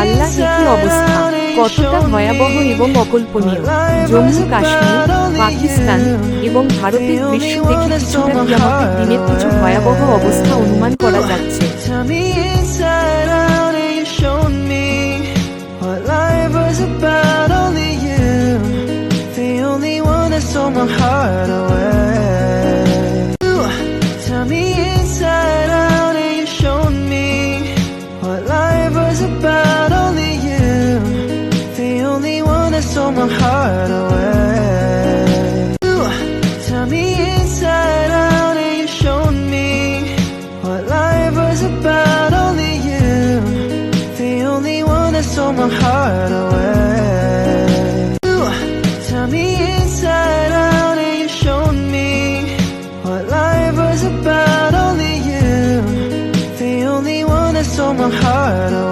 আল্লাহ একই অবস্থা কতটা ভয়াবহ এবং অকল্পনীয় জম্মু, কাশ্মীর, পাকিস্তান এবং ভারতের বিশ্ব থেকে কিছুটা দিনের কিছু ভয়াবহ অবস্থা অনুমান করা যাচ্ছে So my heart away. about only you The only one that stole my heart away. You turned me inside out and you showed me What life was about. Only you The only one that stole my heart away. You turned me inside out and you showed me What life was about. Only you The only one that stole my heart away.